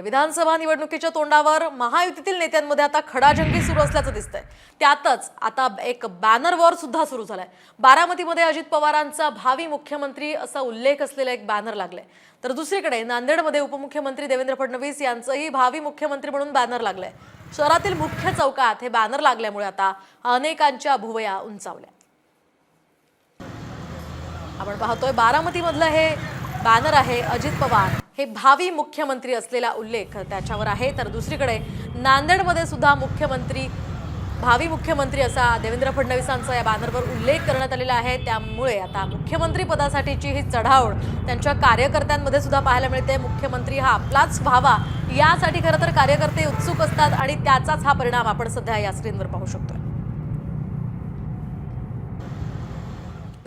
विधानसभा निवडणुकीच्या तोंडावर महायुतीतील नेत्यांमध्ये आता खडाजंगी सुरू असल्याचं दिसतंय. त्यातच आता एक बॅनर वॉर सुद्धा सुरू झालाय. बारामतीमध्ये अजित पवारांचा भावी मुख्यमंत्री असा उल्लेख असलेला एक बॅनर लागलाय. तर दुसरीकडे नांदेडमध्ये उपमुख्यमंत्री देवेंद्र फडणवीस यांचंही भावी मुख्यमंत्री म्हणून बॅनर लागलाय. शहरातील मुख्य चौकात हे बॅनर लागल्यामुळे आता अनेकांच्या भुवया उंचावल्या. आपण पाहतोय बारामतीमधलं हे बॅनर आहे अजित पवार. हे भावी मुख्यमंत्री असलेला उल्लेख त्याच्यावर आहे. तर दुसरीकडे नांदेडमध्ये सुद्धा मुख्यमंत्री भावी मुख्यमंत्री असा देवेंद्र फडणवीसांचा या बॅनरवर उल्लेख करण्यात आलेला आहे. त्यामुळे आता मुख्यमंत्री पदासाठीची ही चढाओढ त्यांच्या कार्यकर्त्यांमध्ये सुद्धा पाहायला मिळते. मुख्यमंत्री हा आपलाच व्हावा यासाठी खरं तर कार्यकर्ते उत्सुक असतात आणि त्याचाच हा परिणाम आपण सध्या या स्क्रीनवर पाहू शकतो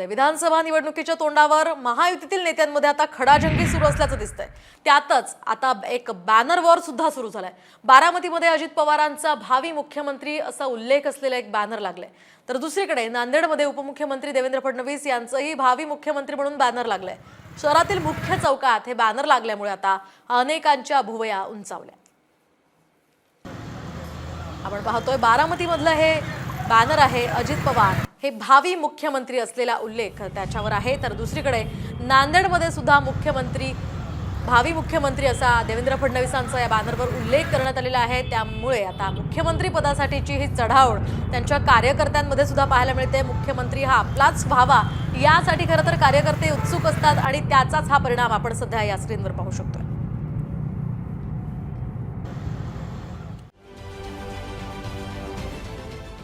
विधानसभा निवडणुकीच्या तोंडावर महायुतीतील नेत्यांमध्ये आता खडाजंगी सुरू असल्याचं दिसतंय. त्यातच आता एक बॅनर वॉर सुद्धा सुरू झालाय. बारामतीमध्ये अजित पवारांचा भावी मुख्यमंत्री असा उल्लेख असलेला एक बॅनर लागलाय. तर दुसरीकडे नांदेडमध्ये उपमुख्यमंत्री देवेंद्र फडणवीस यांचंही भावी मुख्यमंत्री म्हणून बॅनर लागलाय. शहरातील मुख्य चौकात हे बॅनर लागल्यामुळे आता अनेकांच्या भुवया उंचावल्या. आपण पाहतोय बारामतीमधलं हे बॅनर आहे अजित पवार. हे भावी मुख्यमंत्री असलेला उल्लेख त्याच्यावर आहे. तर दुसरीकडे नांदेडमध्ये सुद्धा मुख्यमंत्री भावी मुख्यमंत्री असा देवेंद्र फडणवीसांचा या बॅनरवर उल्लेख करण्यात आलेला आहे. त्यामुळे आता मुख्यमंत्री पदासाठीची ही चढाओढ त्यांच्या कार्यकर्त्यांमध्ये सुद्धा पाहायला मिळते. मुख्यमंत्री हा आपलाच व्हावा यासाठी खरं तर कार्यकर्ते उत्सुक असतात आणि त्याचाच हा परिणाम आपण सध्या या स्क्रीनवर पाहू शकतो